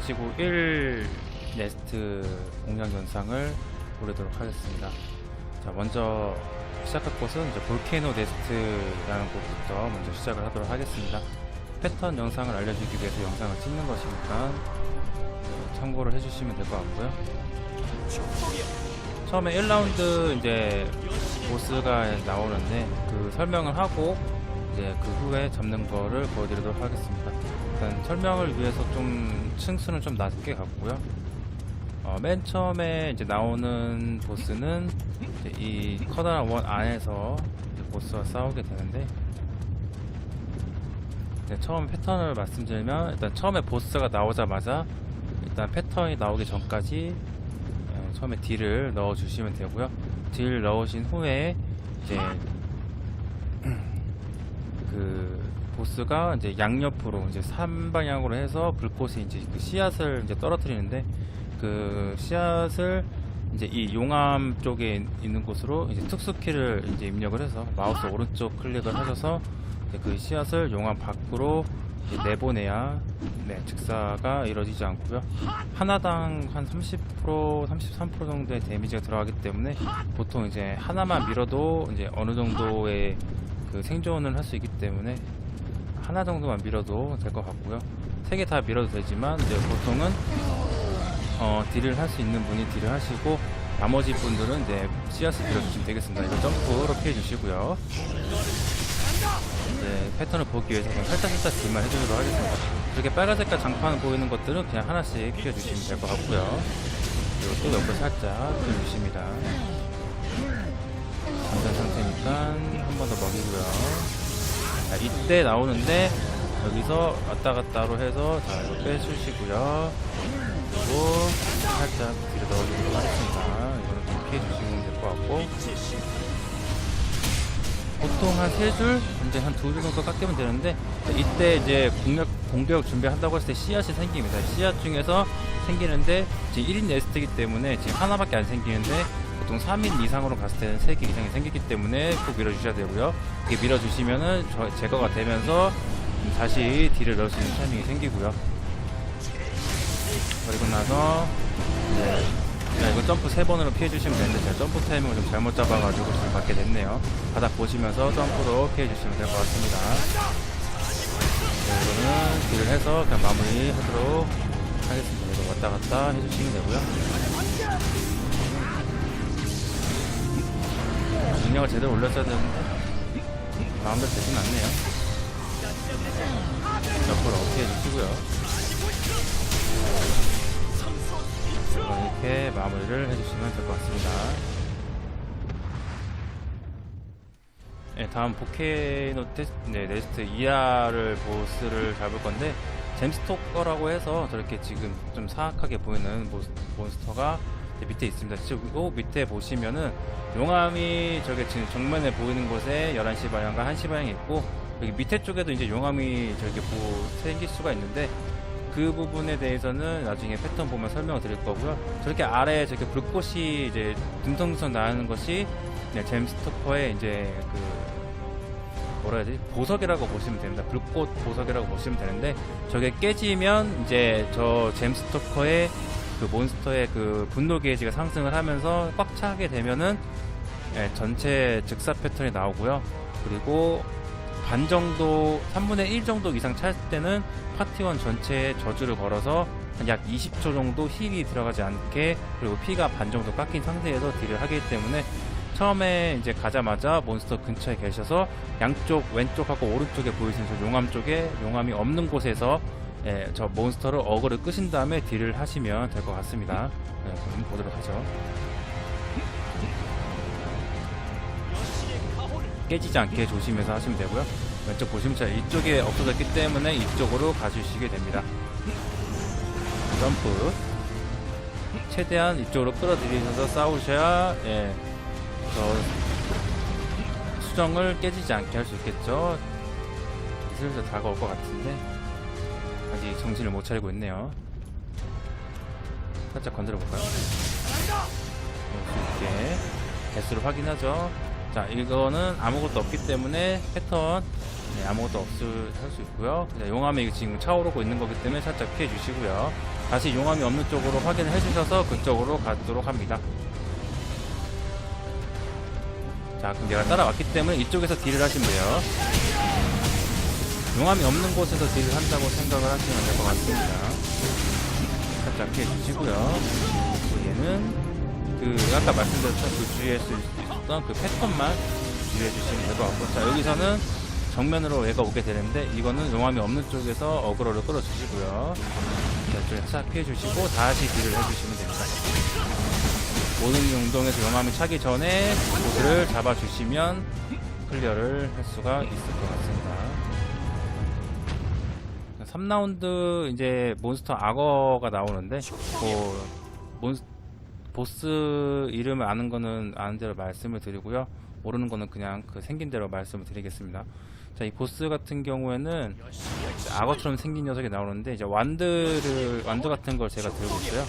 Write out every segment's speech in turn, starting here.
지구 1 네스트 공략 영상을 보내도록 하겠습니다. 자, 먼저 시작할 곳은 이제 볼케이노 네스트라는 곳부터 먼저 시작을 하도록 하겠습니다. 패턴 영상을 알려주기 위해서 영상을 찍는 것이니까 네, 참고를 해주시면 될 것 같고요. 처음에 1라운드 이제 보스가 나오는데 그 설명을 하고 이제 그 후에 잡는 거를 보여드리도록 하겠습니다. 일단 설명을 위해서 좀 층수는 좀 낮게 갔고요. 어, 맨 처음에 이제 나오는 보스는 이제 이 커다란 원 안에서 보스와 싸우게 되는데 네, 처음 패턴을 말씀드리면 일단 처음에 보스가 나오자마자 일단 패턴이 나오기 전까지 예, 처음에 딜을 넣어 주시면 되고요. 딜 넣으신 후에 이제 그 보스가 이제 양옆으로 이제 3방향으로 해서 불꽃이 이제 그 씨앗을 이제 떨어뜨리는데 그 씨앗을 이제 이 용암 쪽에 있는 곳으로 이제 특수키를 이제 입력을 해서 마우스 오른쪽 클릭을 하셔서 그 씨앗을 용암 밖으로 내보내야 네, 즉사가 이루어지지 않고요. 하나당 한 30%, 33% 정도의 데미지가 들어가기 때문에 보통 이제 하나만 밀어도 이제 어느 정도의 그 생존을 할 수 있기 때문에 하나 정도만 밀어도 될 것 같고요. 세 개 다 밀어도 되지만 이제 보통은 어, 딜을 할 수 있는 분이 딜을 하시고 나머지 분들은 이제 씨앗을 밀어주시면 되겠습니다. 이거 점프로 피해 주시고요. 이제 패턴을 보기 위해서 그냥 살짝 살짝 딜만 해주도록 하겠습니다. 이렇게 빨간 색깔 장판 보이는 것들은 그냥 하나씩 피해 주시면 될 것 같고요. 그리고 또 옆으로 살짝 피해 주십니다. 잠깐 상태니까 한 번 더 먹이고요. 자, 이때 나오는데 여기서 왔다 갔다로 해서 자 이거 빼주시고요. 그리고 살짝 뒤로 넣어주도록 하겠습니다. 이거는 좀 피해 주시면 될 것 같고 보통 한 세 줄, 이제 한 두 줄 정도 깎이면 되는데 이때 이제 공격 공격 준비한다고 했을 때 씨앗이 생깁니다. 씨앗 중에서 생기는데 지금 1인 네스트이기 때문에 지금 하나밖에 안 생기는데 보통 3인 이상으로 갔을 때는 3개 이상이 생기기 때문에 꼭 밀어주셔야 되고요. 이게 밀어주시면은 저- 제거가 되면서 다시 딜을 넣을 수 있는 타이밍이 생기고요. 그리고 나서 이제 자, 이거 점프 세 번으로 피해 주시면 되는데 제가 점프 타이밍을 좀 잘못 잡아가지고 지금 받게 됐네요. 바닥 보시면서 점프로 피해 주시면 될 것 같습니다. 네, 이거는 딜을 해서 그냥 마무리 하도록 하겠습니다. 이거 왔다 갔다 해주시면 되고요. 능력을 제대로 올렸어야 되는데 마음대로 되진 않네요. 옆으로 피해 주시고요. 이렇게 마무리를 해주시면 될 것 같습니다. 네, 다음 포케노 테스트, 네, 네스트 2화를 보스를 잡을 건데, 잼스토커라고 해서 저렇게 지금 좀 사악하게 보이는 몬스터가 밑에 있습니다. 지금 밑에 보시면은 용암이 저게 지금 정면에 보이는 곳에 11시 방향과 1시 방향이 있고, 여기 밑에 쪽에도 이제 용암이 저렇게 보, 생길 수가 있는데, 그 부분에 대해서는 나중에 패턴 보면 설명을 드릴 거고요. 저렇게 아래에 저렇게 불꽃이 이제 듬성듬성 나는 것이 네, 잼스토커의 이제 그 뭐라 해야 되지? 보석이라고 보시면 됩니다. 불꽃 보석이라고 보시면 되는데 저게 깨지면 이제 저 잼스토커의 그 몬스터의 그 분노 게이지가 상승을 하면서 꽉 차게 되면은 예, 전체 즉사 패턴이 나오고요. 그리고 반 정도, 3분의 1 정도 이상 찰 때는 파티원 전체에 저주를 걸어서 한 약 20초 정도 힐이 들어가지 않게 그리고 피가 반 정도 깎인 상태에서 딜을 하기 때문에 처음에 이제 가자마자 몬스터 근처에 계셔서 양쪽 왼쪽하고 오른쪽에 보이시는 저 용암 쪽에 용암이 없는 곳에서 예, 저 몬스터를 어그를 끄신 다음에 딜을 하시면 될 것 같습니다. 네, 그럼 보도록 하죠. 깨지지 않게 조심해서 하시면 되고요. 왼쪽 보시면 자 이쪽에 없어졌기 때문에 이쪽으로 가주시게 됩니다. 점프. 최대한 이쪽으로 끌어들이셔서 싸우셔야 예, 저 수정을 깨지지 않게 할 수 있겠죠. 슬슬 다가올 것 같은데 아직 정신을 못 차리고 있네요. 살짝 건드려 볼까요? 수 있게 개수를 확인하죠. 자, 이거는 아무것도 없기 때문에 패턴 네, 아무것도 없을 할 수 있고요. 네, 용암이 지금 차오르고 있는 거기 때문에 살짝 피해 주시고요. 다시 용암이 없는 쪽으로 확인을 해주셔서 그쪽으로 가도록 합니다. 자, 그럼 내가 따라왔기 때문에 이쪽에서 딜을 하시면 돼요. 용암이 없는 곳에서 딜을 한다고 생각을 하시면 될 것 같습니다. 살짝 피해 주시고요. 그리고 얘는 그 아까 말씀드렸던 그 주의할 수 있었던 그 패턴만 주의해 주시면 될 것 같고 자 여기서는 정면으로 얘가 오게 되는데 이거는 용암이 없는 쪽에서 어그로를 끌어주시고요 자, 이쪽에 싹 피해 주시고 다시 딜을 해주시면 됩니다 모든 용동에서 용암이 차기 전에 보스를 잡아주시면 클리어를 할 수가 있을 것 같습니다 3라운드 이제 몬스터 악어가 나오는데 그 몬스 보스 이름을 아는 거는 아는 대로 말씀을 드리고요. 모르는 거는 그냥 그 생긴 대로 말씀을 드리겠습니다. 자, 이 보스 같은 경우에는 악어처럼 생긴 녀석이 나오는데 이제 완드를 완드 같은 걸 제가 들고 있어요.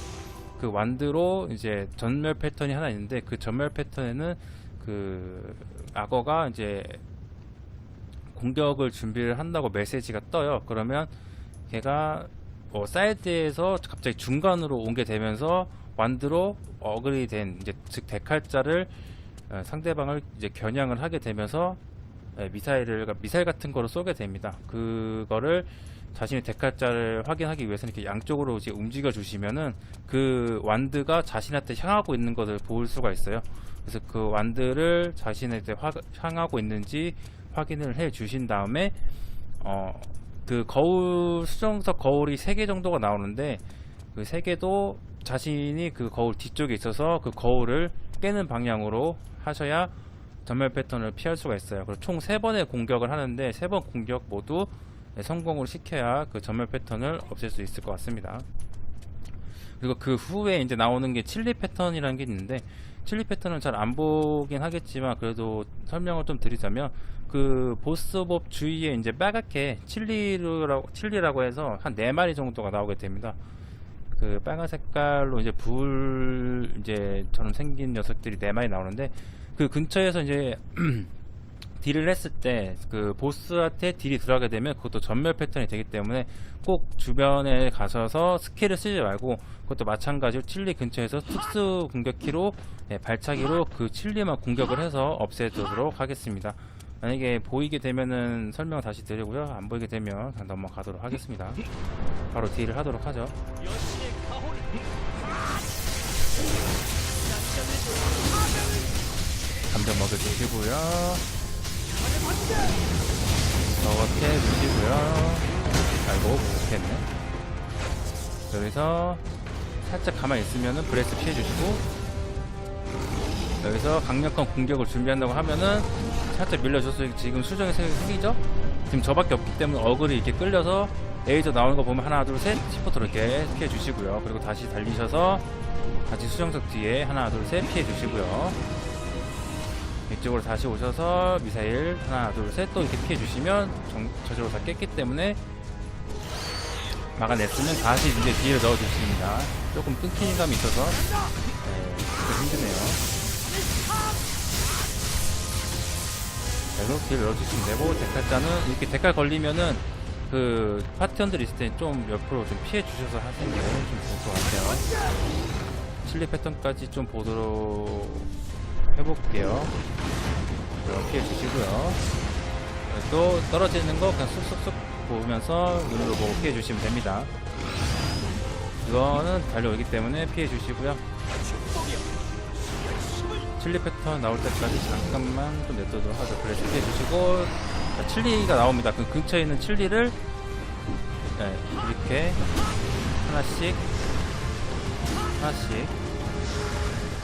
그 완드로 이제 전멸 패턴이 하나 있는데 그 전멸 패턴에는 그 악어가 이제 공격을 준비를 한다고 메시지가 떠요. 그러면 걔가 어, 사이드에서 갑자기 중간으로 오게 되면서 완드로 어글이 된 이제 즉 데칼자를 어, 상대방을 이제 겨냥을 하게 되면서 예, 미사일을 미사일 같은 거로 쏘게 됩니다. 그거를 자신의 데칼자를 확인하기 위해서는 이렇게 양쪽으로 이제 움직여 주시면은 그 완드가 자신한테 향하고 있는 것을 볼 수가 있어요. 그래서 그 완드를 자신한테 화- 향하고 있는지 확인을 해 주신 다음에 어 그 거울 수정석 거울이 3개 정도가 나오는데 그 3개도 자신이 그 거울 뒤쪽에 있어서 그 거울을 깨는 방향으로 하셔야 전멸 패턴을 피할 수가 있어요. 그리고 총 3번의 공격을 하는데 3번 공격 모두 네, 성공을 시켜야 그 전멸 패턴을 없앨 수 있을 것 같습니다. 그리고 그 후에 이제 나오는 게 칠리 패턴이라는 게 있는데 칠리 패턴은 잘 안 보긴 하겠지만 그래도 설명을 좀 드리자면 그 보스몹 주위에 이제 빨갛게 칠리라고 칠리라고 해서 한 네 마리 정도가 나오게 됩니다. 그 빨간 색깔로 이제 불 이제 처럼 생긴 녀석들이 네 마리 나오는데 그 근처에서 이제 딜을 했을 때 그 보스한테 딜이 들어가게 되면 그것도 전멸 패턴이 되기 때문에 꼭 주변에 가셔서 스킬을 쓰지 말고 그것도 마찬가지로 칠리 근처에서 특수 공격키로 네, 발차기로 그 칠리만 공격을 해서 없애도록 하겠습니다. 만약에 보이게 되면은 설명 다시 드리고요. 안 보이게 되면 그냥 넘어가도록 하겠습니다. 바로 딜을 하도록 하죠. 감정 먹여주시고요. 저렇게 주시고요. 아이고, 못했네. 여기서 살짝 가만히 있으면은 브레스 피해 주시고, 여기서 강력한 공격을 준비한다고 하면은 살짝 밀려줘서 지금 수정이 생- 생기죠? 지금 저밖에 없기 때문에 어글이 이렇게 끌려서 레이저 나오는 거 보면 하나, 둘, 셋, 시프트로 이렇게 피해 주시고요. 그리고 다시 달리셔서 다시 수정석 뒤에 하나, 둘, 셋 피해 주시고요. 이쪽으로 다시 오셔서 미사일 하나 둘 셋 또 이렇게 피해 주시면 저절로 다 깼기 때문에 막아냈으면 다시 이제 뒤에 넣어 주십니다. 조금 끊기는 감이 있어서. 네, 좀 힘드네요. 계속 뒤에 넣어 주시면 되고 데칼자는 이렇게 데칼 걸리면은 그 파티원들 있을 때좀 옆으로 좀 피해 주셔서 하시는 게 좀 좋을 것 같아요. 칠리 패턴까지 좀 보도록 해볼게요. 이렇게 해주시고요. 또 떨어지는 거 그냥 쑥쑥쑥 보면서 눈으로 보고 피해 주시면 됩니다. 이거는 달려오기 때문에 피해 주시고요. 칠리 패턴 나올 때까지 잠깐만 좀 냅두도록 하죠. 그래서 피해 주시고 자, 칠리가 나옵니다. 그 근처에 있는 칠리를 네, 이렇게 하나씩 하나씩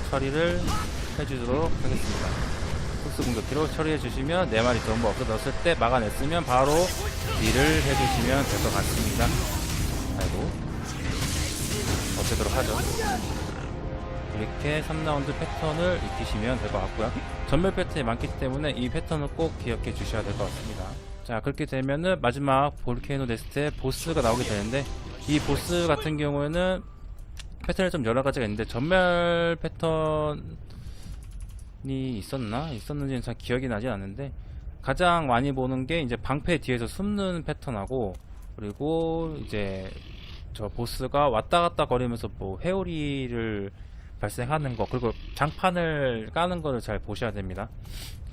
처리를 해주도록 하겠습니다. 특수 공격기로 처리해 주시면 네 마리 전부 없어졌을 때 막아냈으면 바로 딜을 해주시면 될 것 같습니다. 아이고 없애도록 하죠. 이렇게 3라운드 패턴을 익히시면 될 것 같고요. 전멸 패턴이 많기 때문에 이 패턴을 꼭 기억해 주셔야 될 것 같습니다. 자 그렇게 되면은 마지막 볼케이노 네스트의 보스가 나오게 되는데 이 보스 같은 경우에는 패턴이 좀 여러 가지가 있는데 전멸 패턴이 있었나? 있었는지는 잘 기억이 나지 않는데 가장 많이 보는 게 이제 방패 뒤에서 숨는 패턴하고 그리고 이제 저 보스가 왔다 갔다 거리면서 뭐 회오리를 발생하는 거 그리고 장판을 까는 거를 잘 보셔야 됩니다.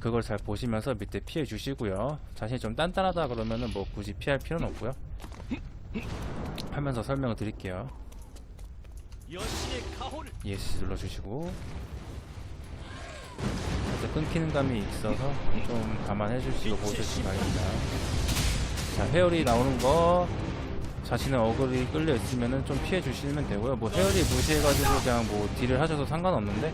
그걸 잘 보시면서 밑에 피해 주시고요. 자신이 좀 단단하다 그러면은 뭐 굳이 피할 필요는 없고요. 하면서 설명을 드릴게요. ESC 눌러주시고 살짝 끊기는 감이 있어서 좀 감안해 주시고 보셔주시기 바랍니다. 자 회오리 나오는 거 자신의 어글이 끌려 있으면은 좀 피해 주시면 되고요. 뭐 회오리 무시해 가지고 그냥 뭐 딜을 하셔도 상관없는데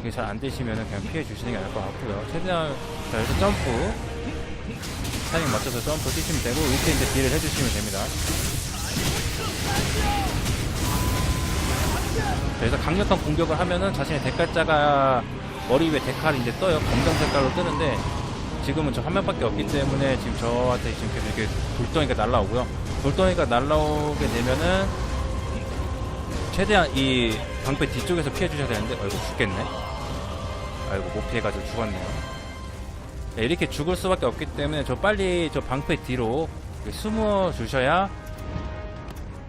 이게 잘 안 되시면은 그냥 피해 주시는 게 나을 것 같고요. 최대한 자 여기서 점프. 타이밍 맞춰서 점프 뛰시면 되고 이렇게 이제 딜을 해 주시면 됩니다. 그래서 강력한 공격을 하면은 자신의 대깔자가 머리 위에 데칼이 이제 떠요. 검정 색깔로 뜨는데 지금은 저 한 명밖에 없기 때문에 지금 저한테 지금 계속 이렇게 돌덩이가 날라오고요. 돌덩이가 날라오게 되면은 최대한 이 방패 뒤쪽에서 피해 주셔야 되는데 아이고 죽겠네. 아이고 못 피해가지고 죽었네요. 네, 이렇게 죽을 수밖에 없기 때문에 저 빨리 저 방패 뒤로 숨어 주셔야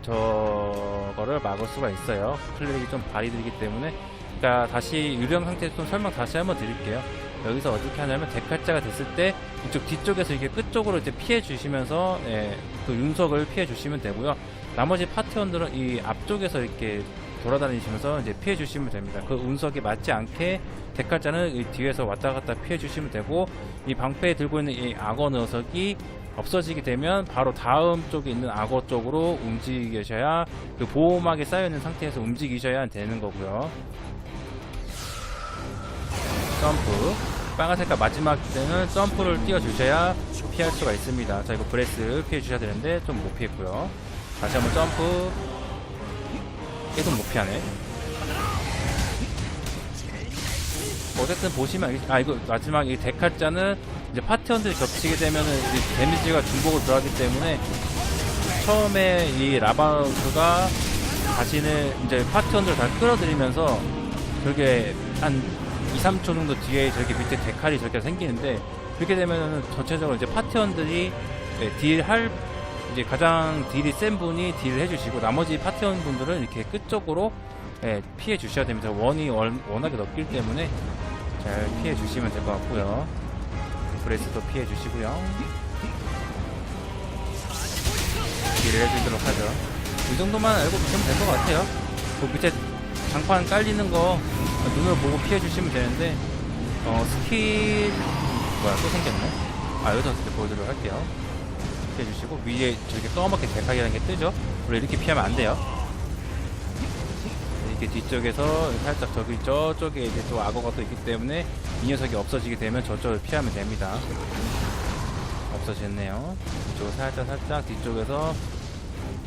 저거를 막을 수가 있어요. 클릭이 좀 발이 들기 때문에. 그러니까 다시 유령 상태에서 좀 설명 다시 한번 드릴게요. 여기서 어떻게 하냐면 데칼자가 됐을 때 이쪽 뒤쪽에서 이게 끝쪽으로 이제 피해 주시면서 예, 그 윤석을 피해 주시면 되고요. 나머지 파티원들은 이 앞쪽에서 이렇게 돌아다니시면서 이제 피해 주시면 됩니다. 그 운석에 맞지 않게 데칼자는 이 뒤에서 왔다 갔다 피해 주시면 되고 이 방패에 들고 있는 이 악어 녀석이 없어지게 되면 바로 다음 쪽에 있는 악어 쪽으로 움직이셔야 그 보호막에 쌓여 있는 상태에서 움직이셔야 되는 거고요. 점프. 빨간 색깔 마지막 때는 점프를 띄워 주셔야 피할 수가 있습니다. 자, 이거 브레스 피해 주셔야 되는데 좀 못 피했고요. 다시 한번 점프. 계속 못 피하네. 어쨌든 보시면 아 이거 마지막 이 데칼자는 이제 파티원들이 겹치게 되면은 데미지가 중복으로 들어가기 때문에 처음에 이 라바우스가 자신을 이제 파티원들을 다 끌어들이면서 저게 한 2, 3초 정도 뒤에 저렇게 밑에 데칼이 저렇게 생기는데 그렇게 되면은 전체적으로 이제 파티원들이 네, 딜할 이제 가장 딜이 센 분이 딜을 해주시고 나머지 파티원 분들은 이렇게 끝쪽으로 예, 피해 주셔야 됩니다. 원이 월- 워낙에 높기 때문에 잘 피해 주시면 될 것 같고요. 브레스도 피해 주시고요. 딜을 해주도록 하죠. 이 정도만 알고 계시면 될 것 같아요. 그 밑에 장판 깔리는 거 눈으로 보고 피해 주시면 되는데 어, 스킬 뭐야 또 생겼네. 아 여기서 이제 보여드리도록 할게요. 피해 주시고 위에 저렇게 까맣게 데카이라는 게 뜨죠. 원래 이렇게 피하면 안 돼요. 이렇게 뒤쪽에서 살짝 저기 저쪽에 이제 또 악어가 또 있기 때문에 이 녀석이 없어지게 되면 저쪽을 피하면 됩니다. 없어졌네요. 이쪽 살짝 살짝 뒤쪽에서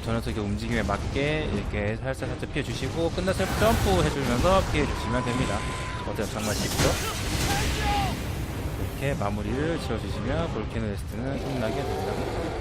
저 녀석의 움직임에 맞게 이렇게 살짝 살짝 피해 주시고 끝났을 때 점프 해주면서 피해 주시면 됩니다. 어때요? 정말 쉽죠? 이렇게 마무리를 지어주시면 볼케노 레스트는 끝나게 됩니다.